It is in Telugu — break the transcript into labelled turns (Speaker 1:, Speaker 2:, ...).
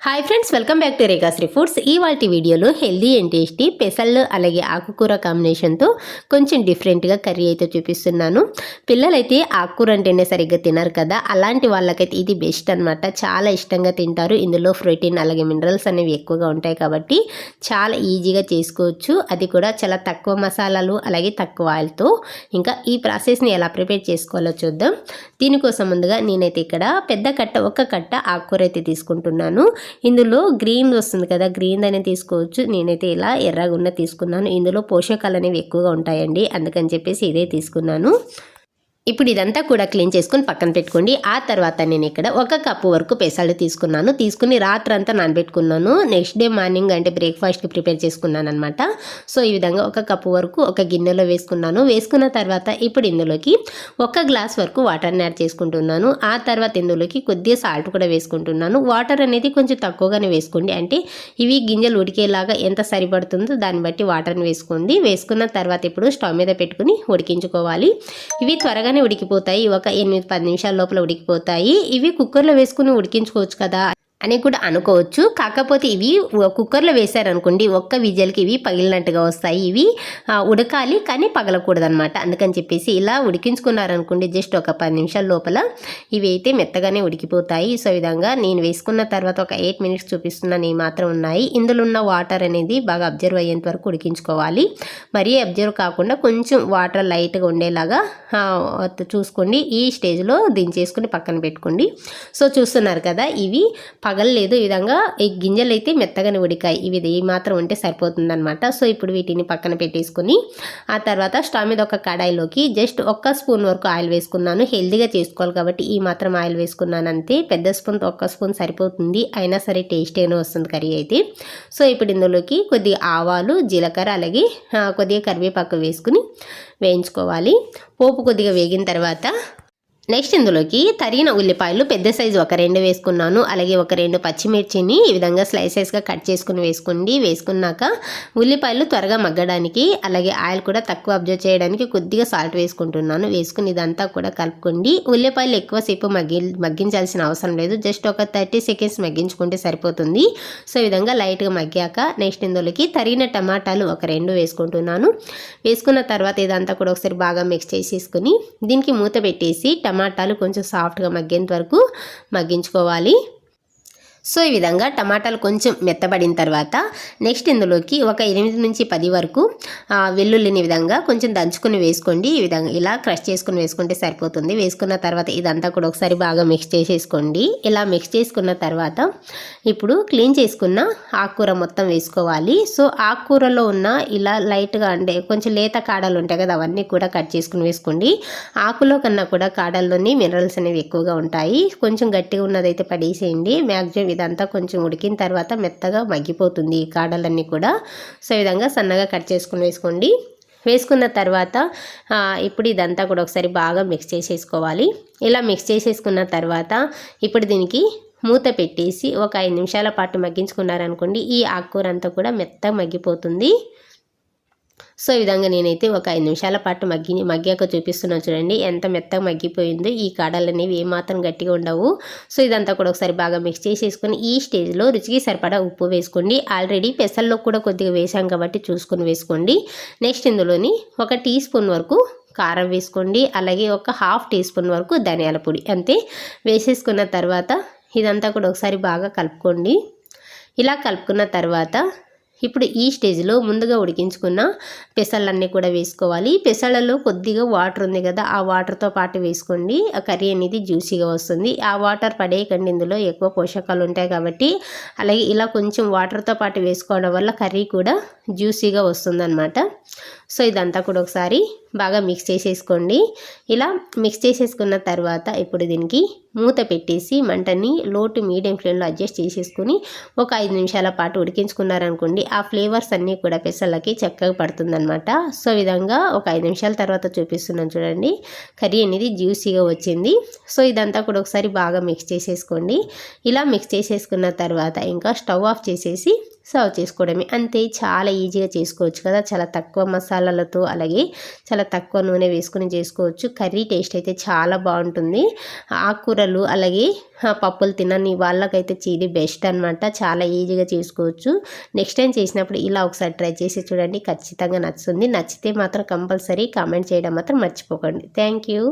Speaker 1: Hi friends welcome back to Rekhashri foods ఇవాళ వీడియోలో హెల్దీ అండ్ టేస్టీ పెసళ్ళు అలాగే ఆకుకూర కాంబినేషన్తో కొంచెం డిఫరెంట్గా కర్రీ అయితే చూపిస్తున్నాను. పిల్లలైతే ఆకుకూర అంటేనే సరిగ్గా తినరు కదా అలాంటి వాళ్ళకైతే ఇది బెస్ట్ అనమాట చాలా ఇష్టంగా తింటారు. ఇందులో ప్రోటీన్ అలాగే మినరల్స్ అనేవి ఎక్కువగా ఉంటాయి కాబట్టి చాలా ఈజీగా చేసుకోవచ్చు. అది కూడా చాలా తక్కువ మసాలాలు అలాగే తక్కువ ఆయిల్తో ఇంకా ఈ ప్రాసెస్ని ఎలా ప్రిపేర్ చేసుకోవాలో చూద్దాం. దీనికోసం ముందుగా నేనైతే ఇక్కడ పెద్ద కట్ట ఒక కట్ట ఆకుకూర అయితే తీసుకుంటున్నాను. ఇందులో గ్రీన్ వస్తుంది కదా గ్రీన్ అనేది తీసుకోవచ్చు. నేనైతే ఇలా ఎర్రగున్న తీసుకున్నాను. ఇందులో పోషకాలు అనేవి ఎక్కువగా ఉంటాయండి. అందుకని చెప్పేసి ఇదే తీసుకున్నాను. ఇప్పుడు ఇదంతా కూడా క్లీన్ చేసుకుని పక్కన పెట్టుకోండి. ఆ తర్వాత నేను ఇక్కడ ఒక కప్పు వరకు పెసళ్ళు తీసుకున్నాను. తీసుకుని రాత్రంతా నానబెట్టుకున్నాను. నెక్స్ట్ డే మార్నింగ్ అంటే బ్రేక్ఫాస్ట్కి ప్రిపేర్ చేసుకున్నాను అనమాట సో ఈ విధంగా ఒక కప్పు వరకు ఒక గిన్నెలో వేసుకున్నాను. వేసుకున్న తర్వాత ఇప్పుడు ఇందులోకి ఒక గ్లాస్ వరకు వాటర్ని యాడ్ చేసుకుంటున్నాను. ఆ తర్వాత ఇందులోకి కొద్దిగా సాల్ట్ కూడా వేసుకుంటున్నాను. వాటర్ అనేది కొంచెం తక్కువగానే వేసుకోండి. అంటే ఇవి గింజలు ఉడికేలాగా ఎంత సరిపడుతుందో దాన్ని బట్టి వాటర్ని వేసుకోండి. వేసుకున్న తర్వాత ఇప్పుడు స్టవ్ మీద పెట్టుకుని ఉడికించుకోవాలి. ఇవి త్వరగా బాగానే ఉడికిపోతాయి. ఒక ఎనిమిది పది నిమిషాల లోపల ఉడికిపోతాయి. ఇవి కుక్కర్లో వేసుకుని ఉడికించుకోవచ్చు కదా. అని కూడా అనుకోవచ్చు. కాకపోతే ఇవి కుక్కర్లో వేశారనుకోండి ఒక్క విజల్కి ఇవి పగిలినట్టుగా వస్తాయి. ఇవి ఉడకాలి కానీ పగలకూడదు అనమాట అందుకని చెప్పేసి ఇలా ఉడికించుకున్నారనుకోండి జస్ట్ ఒక పది నిమిషాల లోపల ఇవి అయితే మెత్తగానే ఉడికిపోతాయి. సో విధంగా నేను వేసుకున్న తర్వాత ఒక ఎయిట్ మినిట్స్ చూపిస్తున్నాను ఈ మాత్రం ఉన్నాయి. ఇందులో ఉన్న వాటర్ అనేది బాగా అబ్జర్వ్ అయ్యేంత వరకు ఉడికించుకోవాలి. మరీ అబ్జర్వ్ కాకుండా కొంచెం వాటర్ లైట్గా ఉండేలాగా చూసుకోండి. ఈ స్టేజ్లో దించేసుకుని పక్కన పెట్టుకోండి. సో చూస్తున్నారు కదా ఇవి పగలలేదు ఈ విధంగా ఈ గింజలు అయితే మెత్తగానే ఉడికాయి. ఇవి ఏ మాత్రం ఉంటే సరిపోతుందనమాట సో ఇప్పుడు వీటిని పక్కన పెట్టేసుకుని ఆ తర్వాత స్టవ్ మీద ఒక కడాయిలోకి జస్ట్ ఒక్క స్పూన్ వరకు ఆయిల్ వేసుకున్నాను. హెల్దీగా చేసుకోవాలి కాబట్టి ఈ మాత్రం ఆయిల్ వేసుకున్నాను అంతే పెద్ద స్పూన్ ఒక్క స్పూన్ సరిపోతుంది. అయినా సరే టేస్ట్ అయినా వస్తుంది కర్రీ అయితే. సో ఇప్పుడు ఇందులోకి కొద్దిగా ఆవాలు జీలకర్ర అలాగే కొద్దిగా కరివేపాకు వేసుకుని వేయించుకోవాలి. పోపు కొద్దిగా వేగిన తర్వాత నెక్స్ట్ ఇందులోకి తరిగిన ఉల్లిపాయలు పెద్ద సైజు ఒక రెండు వేసుకున్నాను. అలాగే ఒక రెండు పచ్చిమిర్చిని ఈ విధంగా స్లైసెస్గా కట్ చేసుకుని వేసుకోండి. వేసుకున్నాక ఉల్లిపాయలు త్వరగా మగ్గడానికి అలాగే ఆయిల్ కూడా తక్కువ అబ్జర్వ్ చేయడానికి కొద్దిగా సాల్ట్ వేసుకుంటున్నాను. వేసుకుని ఇదంతా కూడా కలుపుకోండి. ఉల్లిపాయలు ఎక్కువసేపు మగ్గి మగ్గించాల్సిన అవసరం లేదు. జస్ట్ ఒక థర్టీ సెకండ్స్ మగ్గించుకుంటే సరిపోతుంది. సో ఈ విధంగా లైట్గా మగ్గాక నెక్స్ట్ ఇందులోకి తరిగిన టమాటాలు ఒక రెండు వేసుకుంటున్నాను. వేసుకున్న తర్వాత ఇదంతా కూడా ఒకసారి బాగా మిక్స్ చేసేసుకుని దీనికి మూత పెట్టేసి టమాటాలు కొంచెం సాఫ్ట్గా మగ్గేంత వరకు మగ్గించుకోవాలి. సో ఈ విధంగా టమాటాలు కొంచెం మెత్తబడిన తర్వాత నెక్స్ట్ ఇందులోకి ఒక ఎనిమిది నుంచి పది వరకు వెల్లుల్లిని విధంగా కొంచెం దంచుకుని వేసుకోండి. ఈ విధంగా ఇలా క్రష్ చేసుకుని వేసుకుంటే సరిపోతుంది. వేసుకున్న తర్వాత ఇదంతా కూడా ఒకసారి బాగా మిక్స్ చేసేసుకోండి. ఇలా మిక్స్ చేసుకున్న తర్వాత ఇప్పుడు క్లీన్ చేసుకున్న ఆకుకూర మొత్తం వేసుకోవాలి. సో ఆకుకూరలో ఉన్న ఇలా లైట్గా అంటే కొంచెం లేత కాడలు ఉంటాయి కదా అవన్నీ కూడా కట్ చేసుకుని వేసుకోండి. ఆకులో కన్నా కూడా కాడల్లోని మినరల్స్ అనేవి ఎక్కువగా ఉంటాయి. కొంచెం గట్టిగా ఉన్నదైతే పడేసేయండి. మ్యాక్సిమం ఇదంతా కొంచెం ఉడికిన తర్వాత మెత్తగా మగ్గిపోతుంది ఈ కాడలన్నీ కూడా. సో ఈ విధంగా సన్నగా కట్ చేసుకుని వేసుకోండి. వేసుకున్న తర్వాత ఇప్పుడు ఇదంతా కూడా ఒకసారి బాగా మిక్స్ చేసేసుకోవాలి. ఇలా మిక్స్ చేసేసుకున్న తర్వాత ఇప్పుడు దీనికి మూత పెట్టేసి ఒక ఐదు నిమిషాల పాటు మగ్గించుకున్నారనుకోండి ఈ ఆకుకూర అంతా కూడా మెత్తగా మగ్గిపోతుంది. సో ఈ విధంగా నేనైతే ఒక ఐదు నిమిషాల పాటు మగ్గి మగ్గాక చూపిస్తున్నాను చూడండి. ఎంత మెత్తగా మగ్గిపోయిందో ఈ కాడలు అనేవి ఏమాత్రం గట్టిగా ఉండవు. సో ఇదంతా కూడా ఒకసారి బాగా మిక్స్ చేసేసుకొని ఈ స్టేజ్లో రుచికి సరిపడా ఉప్పు వేసుకోండి. ఆల్రెడీ పెసల్లో కూడా కొద్దిగా వేసాం కాబట్టి చూసుకొని వేసుకోండి. నెక్స్ట్ ఇందులోని ఒక టీ స్పూన్ వరకు కారం వేసుకోండి. అలాగే ఒక హాఫ్ టీ స్పూన్ వరకు ధనియాల పొడి అంతే. వేసేసుకున్న తర్వాత ఇదంతా కూడా ఒకసారి బాగా కలుపుకోండి. ఇలా కలుపుకున్న తర్వాత ఇప్పుడు ఈ స్టేజ్లో ముందుగా ఉడికించుకున్న పెసళ్ళన్నీ కూడా వేసుకోవాలి. పెసళ్ళలో కొద్దిగా వాటర్ ఉంది కదా ఆ వాటర్తో పాటు వేసుకోండి. ఆ కర్రీ అనేది జ్యూసీగా వస్తుంది. ఆ వాటర్ పడేయకండి. ఇందులో ఎక్కువ పోషకాలు ఉంటాయి కాబట్టి అలాగే ఇలా కొంచెం వాటర్తో పాటు వేసుకోవడం వల్ల కర్రీ కూడా జ్యూసీగా వస్తుందన్నమాట. సో ఇదంతా కూడా ఒకసారి బాగా మిక్స్ చేసేసుకోండి. ఇలా మిక్స్ చేసేసుకున్న తర్వాత ఇప్పుడు దీనికి మూత పెట్టేసి మంటని లో టు మీడియం ఫ్లేమ్లో అడ్జస్ట్ చేసేసుకుని ఒక ఐదు నిమిషాల పాటు ఉడికించుకున్నారనుకోండి ఆ ఫ్లేవర్స్ అన్నీ కూడా పెసలకి చక్కగా పడుతుందనమాట సో విధంగా ఒక ఐదు నిమిషాల తర్వాత చూపిస్తున్నాను చూడండి. కర్రీ అనేది జ్యూసీగా వచ్చింది. సో ఇదంతా కూడా ఒకసారి బాగా మిక్స్ చేసేసుకోండి. ఇలా మిక్స్ చేసేసుకున్న తర్వాత ఇంకా స్టవ్ ఆఫ్ చేసేసి సర్వ్ చేసుకోవడమే. అంతే చాలా ఈజీగా చేసుకోవచ్చు కదా. చాలా తక్కువ మసాలాలతో అలాగే చాలా తక్కువ నూనె వేసుకుని చేసుకోవచ్చు. కర్రీ టేస్ట్ అయితే చాలా బాగుంటుంది. ఆకుకూరలు అలాగే పప్పులు తినని వాళ్ళకైతే ఇది బెస్ట్ అనమాట చాలా ఈజీగా చేసుకోవచ్చు. నెక్స్ట్ టైం చేసినప్పుడు ఇలా ఒకసారి ట్రై చేసి చూడండి. ఖచ్చితంగా నచ్చుతుంది. నచ్చితే మాత్రం కంపల్సరీ కామెంట్ చేయడం మాత్రం మర్చిపోకండి. Thank you.